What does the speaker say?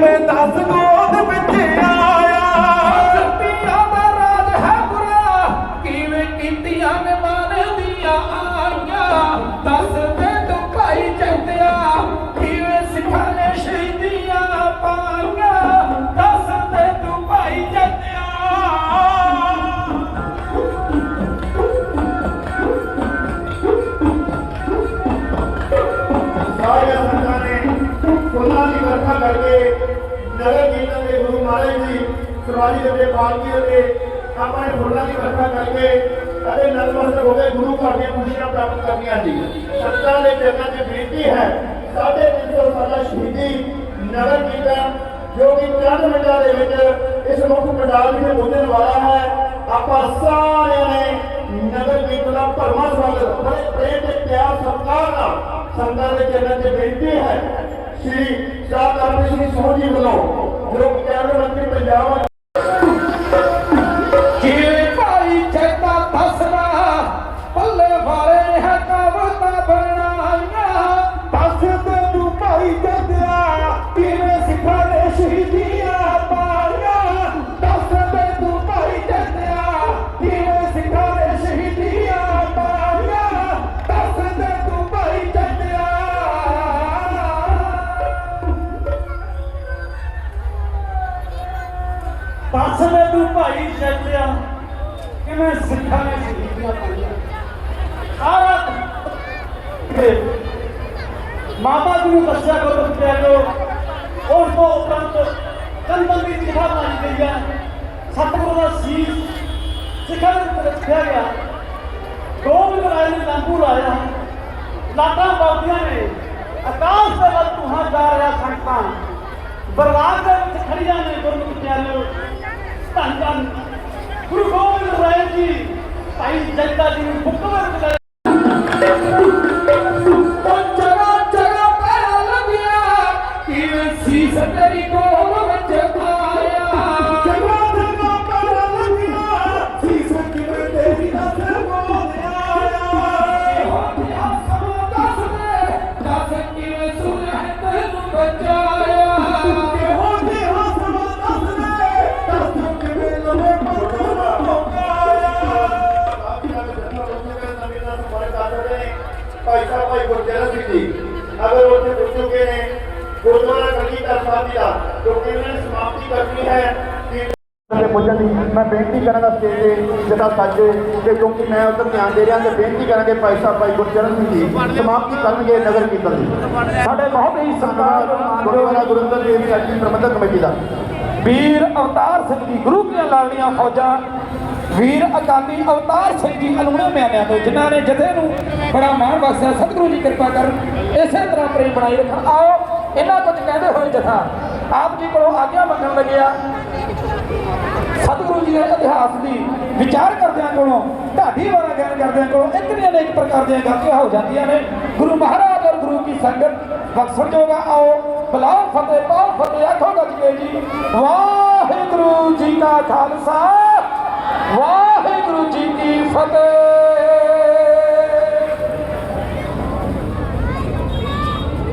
ਮੈਂ ਦਸ ਗੋਦ ਵਿੱਚ ਆਇਆ। ਸੱਤੀਆਂ ਦਾ ਰਾਜ ਹੈ ਬੁਰਾ। ਕਿਵੇਂ ਕੀਤੀਆਂ ਨੇ ਮਾਨ ਦੀਆਂ ਆਈਆਂ। ਦੱਸ ਦੇ ਕਰਕੇ ਨਗਰ ਕੀਰਤਨ ਦੇ ਗੁਰੂ ਮਹਾਰਾਜ ਜੀ ਸਵਾਰੀ ਦੇ ਬਾਲਕੀ ਦੇ ਆਪਾਂ ਨੇ ਫੁੱਲਾਂ ਦੀ ਵਰਖਾ ਕਰਕੇ ਅਤੇ ਨਤਮਸਤਕ ਹੋ ਕੇ ਗੁਰੂ ਘਰ ਦੀਆਂ ਖੁਸ਼ੀਆਂ ਪ੍ਰਾਪਤ ਕਰਨੀਆਂ ਜੀ ਸੰਗਤਾਂ ਦੇ ਚਰਨਾਂ 'ਚ ਬੇਨਤੀ ਹੈ ਸਾਡੇ 300 ਸਾਲਾ ਸ਼ਹੀਦੀ ਨਗਰ ਕੀਰਤਨ, ਜੋ ਕਿ ਚੰਦ ਮਿੰਟਾਂ ਦੇ ਵਿੱਚ ਇਸ ਮੁੱਖ ਪੰਡਾਲ ਵਿੱਚ ਪਹੁੰਚਣ ਵਾਲਾ ਹੈ। ਆਪਾਂ ਸਾਰਿਆਂ ਨੇ ਨਗਰ ਕੀਰਤਨ ਦਾ ਭਰਵਾਂ ਸਵਾਗਤ, ਬੜੇ ਪ੍ਰੇਮ ਤੇ ਪਿਆਰ ਸਤਿਕਾਰ ਨਾਲ ਸੰਗਤਾਂ ਦੇ ਚਰਨਾਂ 'ਚ ਬੇਨਤੀ ਹੈ। ਸ਼੍ਰੀ ਸਾਹਿਬ ਕਰਮ ਸਿੰਘ ਸੋਢੀ ਜੀ ਵੱਲੋਂ ਜੋ ਕੈਬਨਿਟ ਮੰਤਰੀ ਪੰਜਾਬ ਦੱਸ ਦੇ ਤੂੰ ਭਾਈ ਚੱਲਿਆ ਕਿਵੇਂ ਸਿੱਖਾਂ ਨੇ ਸ਼ਹੀਦੀਆਂ ਪਾਈਆਂ ਸਾਰਾ ਤੇ ਮਾਤਾ ਜੀ ਨੂੰ ਦੱਸਿਆ ਕਰੋ ਪਿਆਰੋ ਉਸ ਤੋਂ ਉਪਰੰਤ ਕੰਦੰਦੀ ਦੀ ਜਗ੍ਹਾ ਬਣਾਈ ਗਈ ਹੈ ਸਤਿਗੁਰੂ ਦਾ ਸੀਸ ਸਿੱਖਾਂ ਦੇ ਉੱਤੇ ਰੱਖਿਆ ਗਿਆ ਗੋਬਿੰਦ ਰਾਏ ਨੇ ਲੰਬੂ ਲਾਇਆ ਲਾਟਾਂ ਬਾਬੀਆਂ ਨੇ ਆਕਾਸ਼ ਦੇ ਵੱਲ ਤੁਹਾਂ ਜਾ ਰਿਹਾ ਸੰਗਤਾਂ ਬਰਬਾਦ ਦੇ ਵਿੱਚ ਖੜੀਆਂ ਨੇ ਗੁਰਮੁਖ ਪਿਆਰਿਓ ਧੰਨ ਧੰਨ। ਗੁਰੂ ਗੋਬਿੰਦ ਰਾਏ ਜੀ ਭਾਈ ਜਗਤਾ ਜੀ ਨੂੰ ਹੁਕਮ ਭਾਈ ਸਾਹਿਬ ਭਾਈ ਗੁਰਜਨ ਸਿੰਘ ਜੀ ਅਗਰ ਉੱਥੇ ਪੁੱਜ ਚੁੱਕੇ ਨੇ ਗੁਰਦੁਆਰਾ ਕਲੀਕਾਰ ਸਾਹਿਬ ਦਾ ਜੋ ਕਿ ਇਹਨਾਂ ਨੇ ਸਮਾਪਤੀ ਕਰਨੀ ਹੈ ਤੇ ਪੁੱਜਣ ਦੀ ਮੈਂ ਬੇਨਤੀ ਕਰਾਂਗਾ ਸਟੇਜ ਤੇ ਜਦਾ ਸੱਜੇ ਤੇ ਕਿਉਂਕਿ ਮੈਂ ਉਧਰ ਧਿਆਨ ਦੇ ਰਿਹਾ ਤੇ ਬੇਨਤੀ ਕਰਾਂਗੇ ਭਾਈ ਸਾਹਿਬ ਭਾਈ ਗੁਰਚਰਨ ਸਿੰਘ ਜੀ ਸਮਾਪਤੀ ਕਰਨਗੇ ਨਗਰ ਕੀਰਤਨ ਦੀ ਸਾਡੇ ਬਹੁਤ ਹੀ ਸਤਿਕਾਰ ਗੁਰਦੁਆਰਾ ਗੁਰਿੰਦਰ ਦੇਵ ਜੀ ਪ੍ਰਬੰਧਕ ਕਮੇਟੀ ਦਾ ਵੀਰ ਅਵਤਾਰ ਸਿੰਘ ਜੀ, ਗੁਰੂ ਦੀਆਂ ਲਾਲਣੀਆਂ ਫੌਜਾਂ ਵੀਰ ਅਕਾਲੀ ਅਵਤਾਰ ਸਿੰਘ ਜੀ ਅਲੂਣੇ ਮਿਆਨਿਆਂ ਤੋਂ, ਜਿਨ੍ਹਾਂ ਨੇ ਜਥੇ ਨੂੰ ਬੜਾ ਮਾਣ ਬਖਸ਼ਿਆ, ਸਤਿਗੁਰੂ ਜੀ ਕਿਰਪਾ ਕਰਨ, ਇਸੇ ਤਰ੍ਹਾਂ ਪ੍ਰੇਮ ਬਣਾਈ ਰੱਖਣ। ਆਓ, ਇਹਨਾਂ ਕੁਝ ਕਹਿੰਦੇ ਹੋਏ ਜਥਾ, ਆਪ ਜੀ ਕੋਲੋਂ ਆਗਿਆ ਮੰਗਣ ਲੱਗਿਆ ਸਤਿਗੁਰੂ ਜੀ ਦੇ ਇਤਿਹਾਸ ਦੀ ਵਿਚਾਰ ਕਰਦਿਆਂ ਕੋਲੋਂ, ਢਾਡੀ ਵਾਲਾ ਗਿਆਨ ਕਰਦਿਆਂ ਕੋਲੋਂ, ਇੱਕ ਨਹੀਂ ਅਨੇਕ ਪ੍ਰਕਾਰ ਦੀਆਂ ਗਲਤੀਆਂ ਹੋ ਜਾਂਦੀਆਂ ਨੇ। ਗੁਰੂ ਮਹਾਰਾਜ ਔਰ ਗੁਰੂ ਕੀ ਸੰਗਤ, ਬਖਸ਼ਣ ਆਓ ਬਲਾਓ ਫਤਿਹ ਪਾਓ ਫਤਿਹ, ਆਖੋ ਗੱਜ ਕੇ ਜੀ। ਵਾਹਿਗੁਰੂ ਜੀ ਕਾ ਖਾਲਸਾ। ਵਾਹਿਗੁਰੂ ਜੀ ਕੀ ਫਤਿਹ